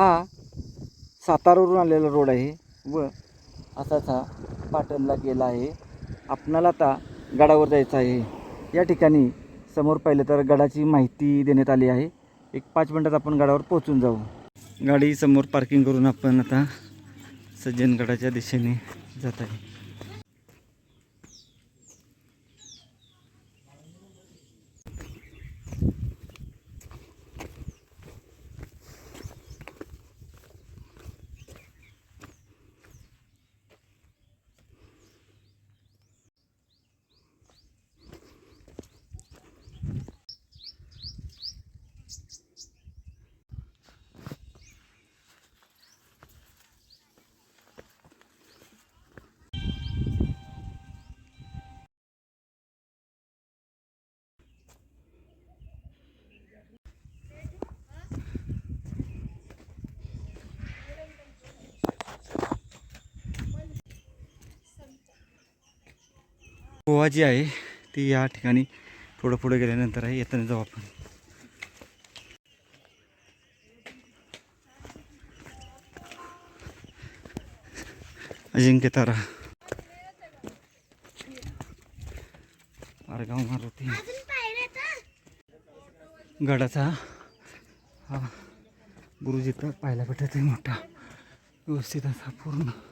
हा. सातारावरून आलेला रोड आहे. व असाच हा पाटणला गेला आहे. आपणाला आता गडावर जायचं आहे. या ठिकाणी समोर पाहिलं तर गडाची माहिती देण्यात आली आहे. एक पाच मिनटात आपण गडावर पोहोचून जाऊ. गाडी समोर पार्किंग करून आपण आता सज्जनगडाच्या दिशेने जात आहे. गोवा जी आहे ती या ठिकाणी थोडं पुढे गेल्यानंतर आहे येताना जाऊ आपण. अजिंक्य तारा. पारगाव मारुती. गडाचा हा इथं पाहायला भेटत आहे मोठा. व्यवस्थित असा पूर्ण.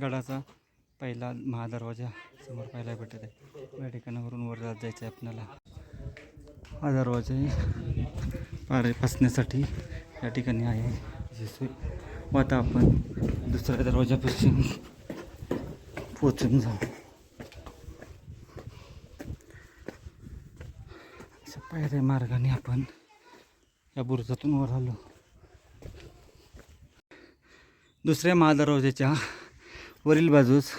गडाचा पहिला महादरवाजा समोर पाहायला भेटत आहे. या ठिकाणावरून वर जात जायचं आहे आपल्याला. हा दरवाजा पारे फसण्यासाठी या ठिकाणी आहे. यशस्वी व आता आपण दुसऱ्या दरवाजापासून पोचून जाऊ. अशा पायऱ्या मार्गाने आपण या बुरुजातून वर आलो. दुसऱ्या महादरवाजाच्या वरील बाजूस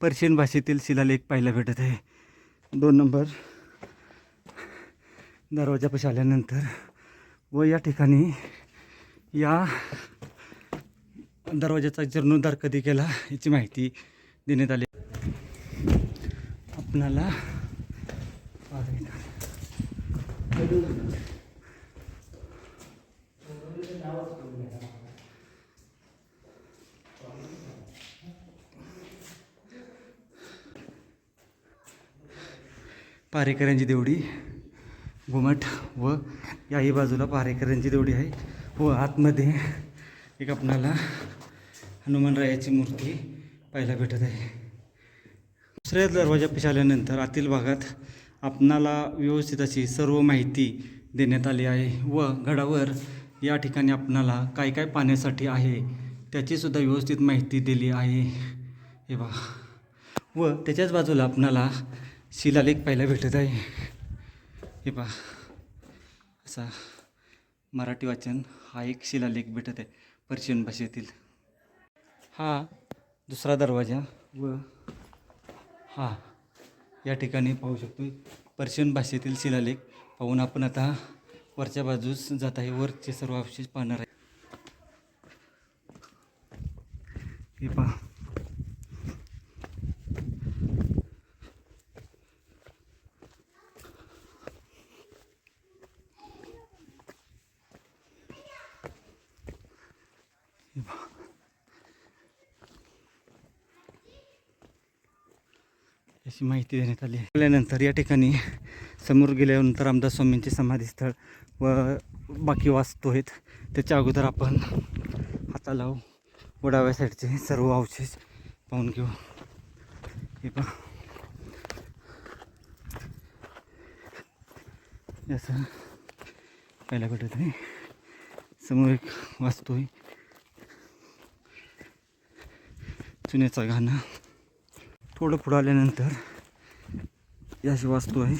पर्शियन भाषेतील शिलालेख पाहायला भेटत आहे. दोन नंबर. दरवाजापाशी आल्यानंतर व या ठिकाणी या दरवाजाचा जीर्णोद्धार कधी केला याची माहिती देण्यात आली. आपणाला पारेकरांची देवडी घुमट व याही बाजूला पारेकरांची देवडी आहे. व आतमध्ये एक आपणाला हनुमानरायाची मूर्ती पाहायला भेटत आहे. दुसऱ्या दरवाजापाशी आल्यानंतर आतील भागात आपणाला व्यवस्थित अशी सर्व माहिती देण्यात आली आहे व गडावर या ठिकाणी आपणाला काय काय पाहण्यासाठी आहे त्याचीसुद्धा व्यवस्थित माहिती दिली आहे. हे बा व त्याच्याच बाजूला आपणाला शिलालेख पाहायला भेटत आहे. हे पहा. असा मराठी वाचन हा एक शिलालेख भेटत आहे पर्शियन भाषेतील. हा दुसरा दरवाजा व हा या ठिकाणी पाहू शकतो पर्शियन भाषेतील शिलालेख पाहून आपण आता वरच्या बाजूस जात आहे. वरचे सर्व अवशेष पाहणार आहे हे पहा याची माहिती देण्यात आली. आल्यानंतर या ठिकाणी समोर गेल्यानंतर रामदास स्वामींचे समाधीस्थळ व बाकी वास्तू आहेत. त्याच्या अगोदर आपण हाताला वडाव्या साईडचे सर्व अवशेष पाहून घेऊ. हे पहा. असं पाहायला भेटत नाही समोर एक वास्तू आहे. चुन्याचा घाणं. थोडं पुढं आल्यानंतर ही अशी वास्तू आहे.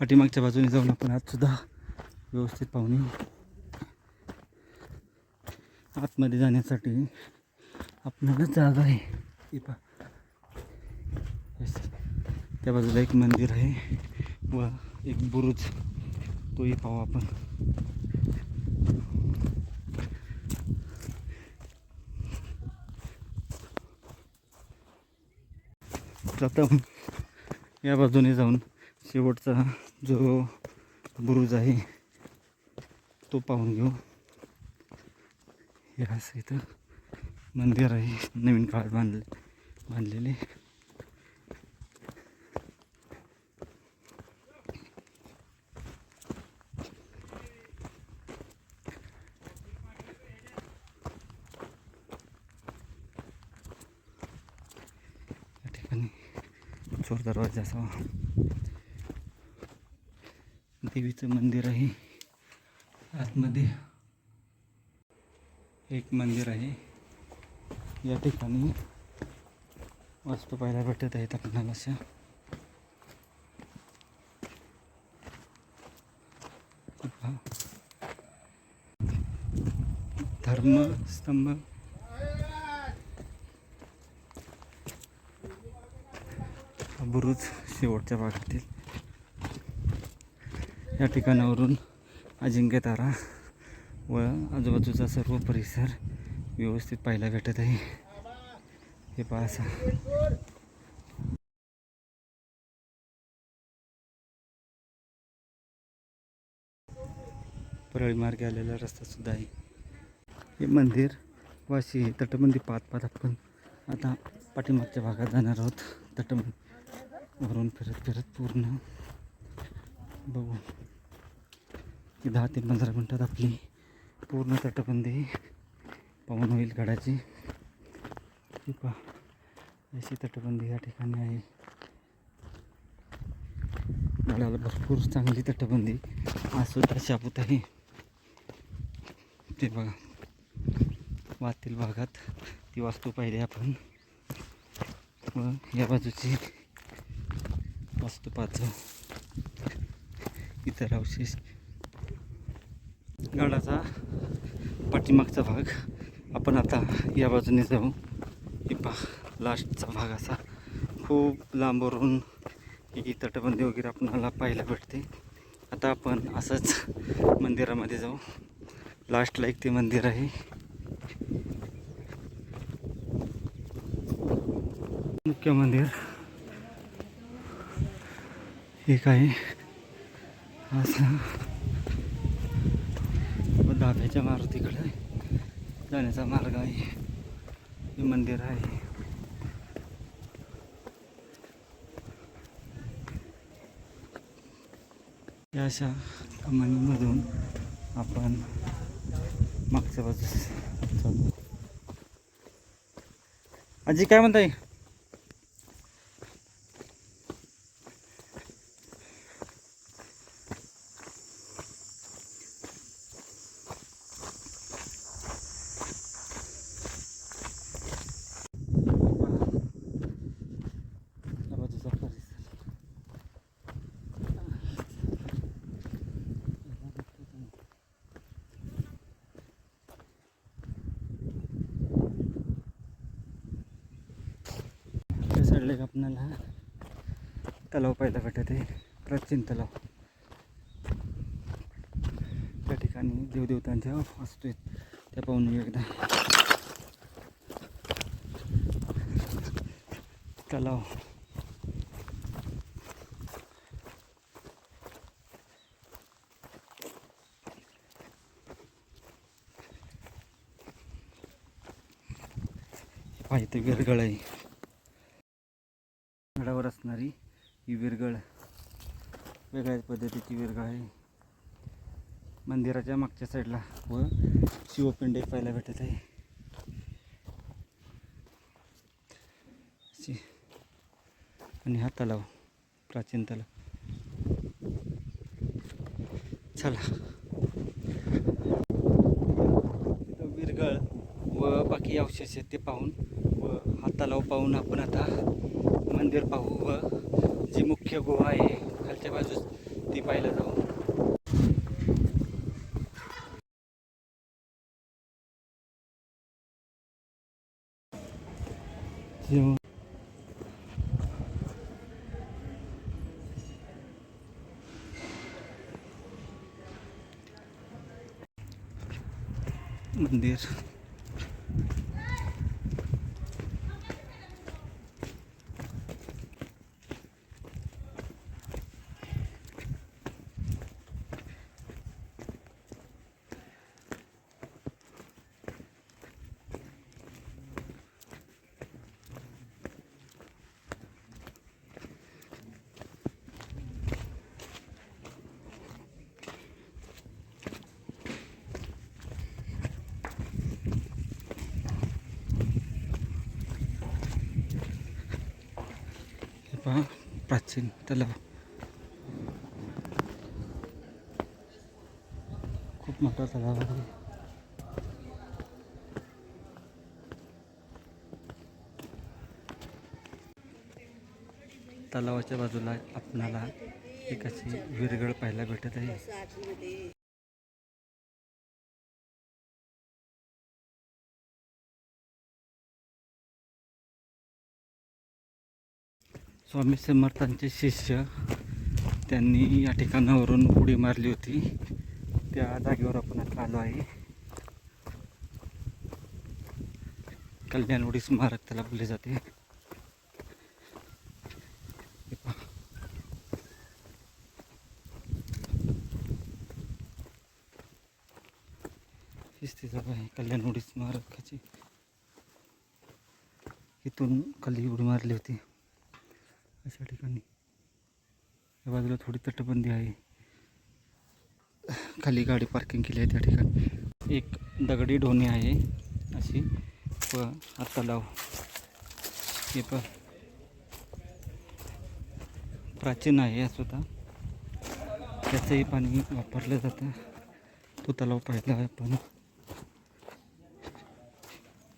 पाठीमागच्या बाजूने जाऊन आपण आतसुद्धा व्यवस्थित पाहून येऊ. आतमध्ये जाण्यासाठी आपल्याला जागा आहे. ही पा त्या बाजूला एक मंदिर आहे व एक बुरुज. तोही पाहू आपण. आता या बाजूने जाऊन शेवटचा जो बुरुज आहे तो पाहून घेऊ. हे असं इथं मंदिर आहे नवीन काळात बांधले बांधलेले या ठिकाणी चोर दरवाजा असावा देवीचं मंदिर आहे. आतमध्ये एक मंदिर आहे. या ठिकाणी वास्तू पाहायला भेटत आहेत आपल्याला अशा. धर्मस्तंभ. बुरुज शेवटच्या भागातील. या ठिकाणावरून अजिंक्य तारा व आजूबाजूचा सर्व परिसर व्यवस्थित पाहायला भेटत आहे. हे पहा असा. परळी मार्गे आलेला रस्ता सुद्धा आहे. हे मंदिर वाशी हे तटबंदी पाहत पाहत आपण आता पाठीमागच्या भागात जाणार आहोत. तटबंदी वरून फिरत फिरत पूर्ण बघू. की दहा ते पंधरा मिनटात आपली पूर्ण तटबंदी पाहून होईल गडाची. पहा अशी तटबंदी या ठिकाणी आहे. गडाला भरपूर चांगली तटबंदी. आज सुद्धा शाबूत आहे. ते बघा वातील भागात. ती वास्तू पाहिली आपण. व या बाजूची वास्तू इतर अवशेष गडाचा पाठीमागचा भाग. आपण आता या बाजूने जाऊ. हे पहा लास्टचा भाग असा. खूप लांबवरून ही तटबंदी वगैरे आपणाला पाहायला भेटते. आता आपण असंच मंदिरामध्ये जाऊ. लास्टला एक ते मंदिर आहे. मुख्य मंदिर. एक आहे असा धाब्याच्या मारुतीकडे जाण्याचा मार्ग आहे. हे मंदिर आहे. या अशा कमानीमधून आपण मागच्या बाजूस चालू आजी काय म्हणताय या बाजूचा परिसर त्या साईडला एक आपल्याला. तलाव पाहायला भेटत आहे प्राचीन तलाव. त्या ठिकाणी देवदेवतांच्या वास्तू आहेत. त्या पाहून एकदा. तलाव. पाहिजे विरगळ आहे गडावर असणारी ही विरगळ वेगळ्याच पद्धतीची विरगळ आहे. मंदिराच्या मागच्या साईडला व शिवपिंड पाहायला भेटत आहे. आणि हा तलाव प्राचीन तलाव. चला. तिथं विरगळ व बाकी अवशेष आहेत ते पाहून व हा तलाव पाहून आपण आता मंदिर पाहू व जी मुख्य गुहा आहे खालच्या बाजूस ती पाहायला जाऊ. जेव्हा मंदिर हे पहा प्राचीन. तलाव खूप मोठा तलाव आहे. तलावाच्या बाजूला आपणाला एक अशी विरगळ पाहायला भेटत आहे. स्वामी समर्थांचे शिष्य त्यांनी या ठिकाणावरून उडी मारली होती. त्या जागेवर आपण आता आलो आहे. कल्याण उडी स्मारक त्याला बोलले जाते. हीच जागा आहे कल्याण उडी स्मारकाची इथून खाली उडी मारली होती. अशा ठिकाणी. या बाजूला थोडी तटबंदी आहे. खाली गाडी पार्किंग केली आहे त्या ठिकाणी. एक दगडी ढोणी आहे. अशी व हा तलाव हे प प्राचीन आहे हा सुद्धा त्याचंही पाणी वापरलं जातं. तो तलाव पाहिला आहे आपण.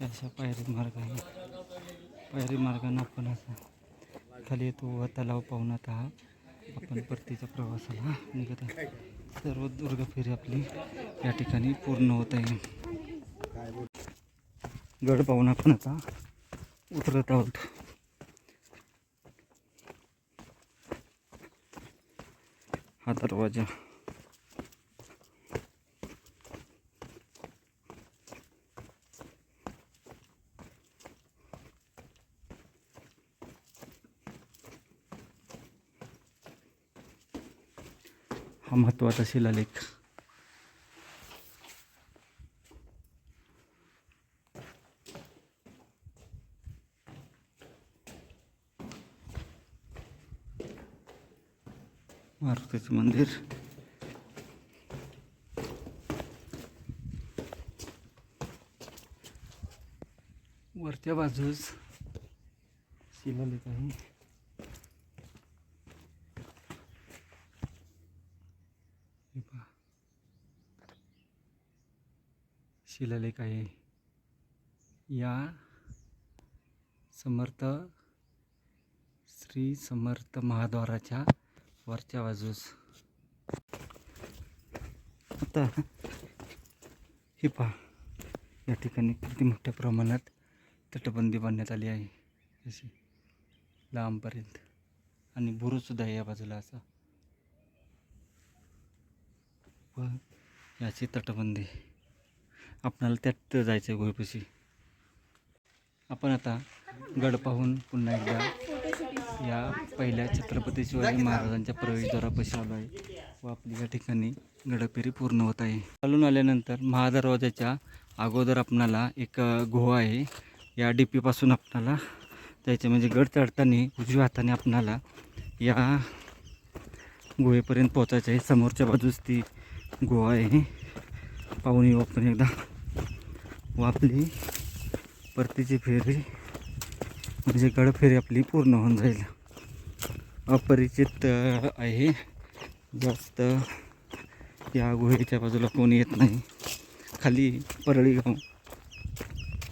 अशा पायरी मार्ग आहे. पायरी मार्गाने आपण असं खाली येतो व तलाव पाहुणात हा आपण परतीच्या प्रवासाला निघत आहे सर्व दुर्ग फेरी आपली या ठिकाणी पूर्ण होत आहे. गड पाहून आपण आता उतरत आहोत. हा दरवाजा हा महत्त्वाचा शिलालेख. मारुतीचं मंदिर. वरच्या बाजूस शिलालेख आहे हे पहा शिलालेख आहे. या समर्थ श्री समर्थ महाद्वाराच्या वरच्या बाजूस. आता हे पहा या ठिकाणी किती मोठ्या प्रमाणात तटबंदी बांधण्यात आली आहे. अशी लांबपर्यंत. आणि बुरुजसुद्धा आहे या बाजूला असा. व याची तटबंदी. आपणाला त्यात जायचं आहे गोहेपाशी. आपण आता गड पाहून पुन्हा एकदा या पहिल्या छत्रपती शिवाजी महाराजांच्या प्रवेशद्वारापाशी आलो आहे. व आपली या ठिकाणी गडपेरी पूर्ण होत आहे. चालून आल्यानंतर महादरवाजाच्या अगोदर आपणाला एक गुहा आहे. या डी पीपासून आपणाला जायचं म्हणजे गड चढताना उजव्या हाताने आपणाला या गुहेपर्यंत पोचायचं आहे. समोरच्या बाजूस ती गुहा आहे. पाहून येऊ आपण एकदा. व आपली परतीची फेरी म्हणजे गडफेरी आपली पूर्ण होऊन जाईल. अपरिचित आहे. जास्त या गुहेच्या बाजूला कोणी येत नाही. खाली परळी गाव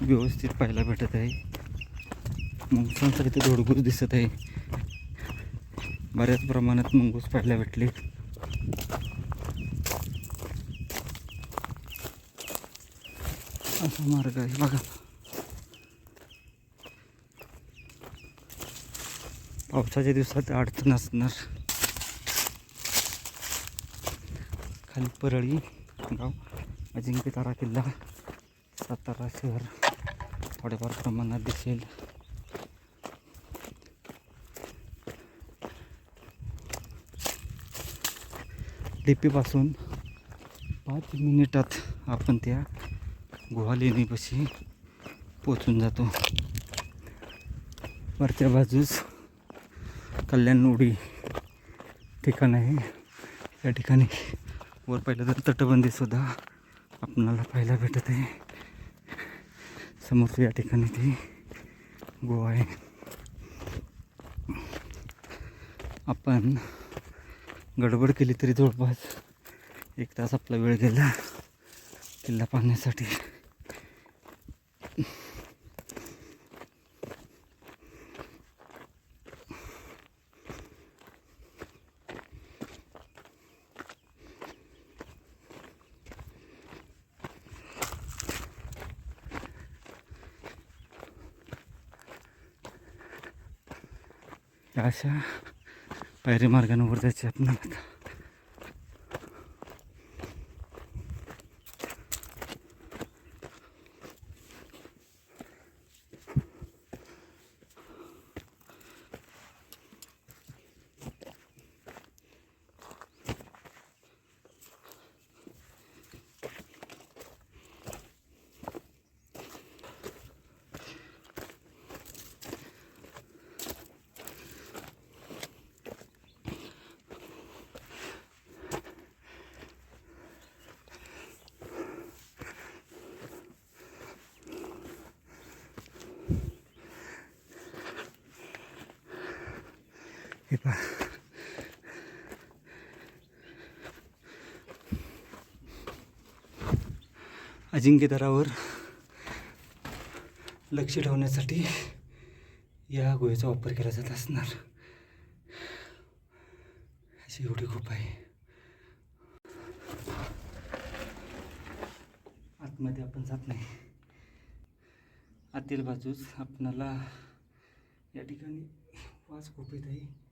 व्यवस्थित पाहायला भेटत आहे. मुंगसांचा इथे धोडगूस दिसत आहे. बऱ्याच प्रमाणात मुंगूस पाहायला भेटले. असा मार्ग आहे. बघा. पावसाच्या दिवसात अडचण असणार. खाली परळी गाव अजिंक्यतारा किल्ला सातारा शहर. थोड्याफार प्रमाणात दिसेल. डीपीपासून पाच मिनिटात आपण त्या गुहा लेणीपाशी पोचून जातो. वरच्या बाजूस कल्याण उडी ठिकाण आहे. या ठिकाणी वर पाहिलं तर तटबंदीसुद्धा आपणाला पाहायला भेटत आहे. समोर या ठिकाणी ती गोवा आहे. आपण गडबड केली तरी जवळपास एक तास आपला वेळ गेला. किल्ला पाहण्यासाठी. अशा पायरी मार्गाने जायचे आपण आता. हे पहा लक्ष ठेवण्यासाठी या गुहेचा वापर केला जात असणार. अशी एवढी खूप आहे. आतमध्ये आपण जात नाही. आतील बाजूस आपणाला या ठिकाणी वास खूप येत आहे.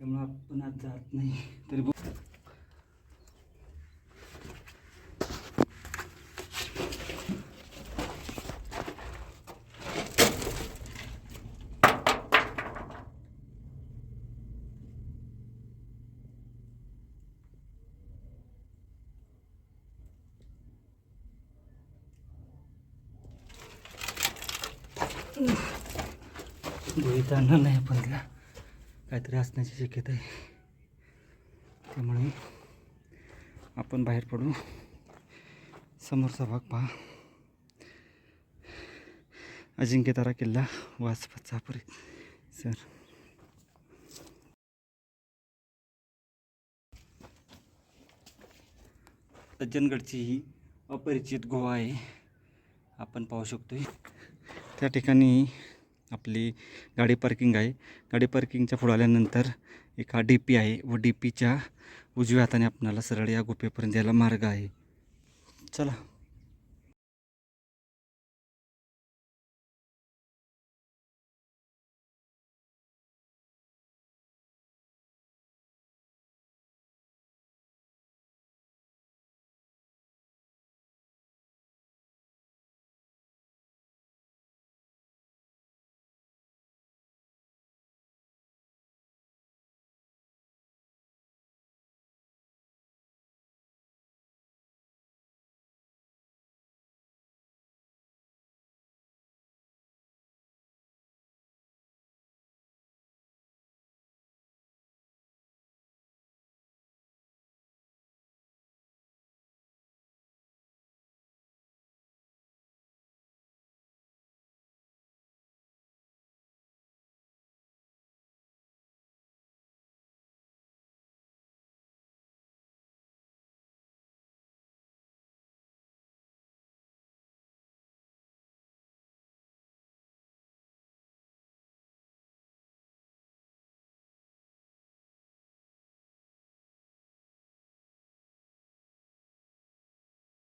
त्यामुळं आपण आज जात नाही. तरी बघ. गुहेत नाही आपण तिला काहीतरी असण्याची शक्यता आहे. त्यामुळे आपण बाहेर पडू. समोरचा भाग पहा. अजिंक्यतारा किल्ला वास चापरी सर. सज्जनगडची ही अपरिचित गोवा आहे. आपण पाहू शकतो त्या ठिकाणी आपली गाडी पार्किंग आहे. गाडी पार्किंगच्या पुढे आल्यानंतर एक हा डी पी आहे व डी पीच्या उजव्या हाताने आपणाला सरळ या गुफेपर्यंत यायला मार्ग आहे. चला.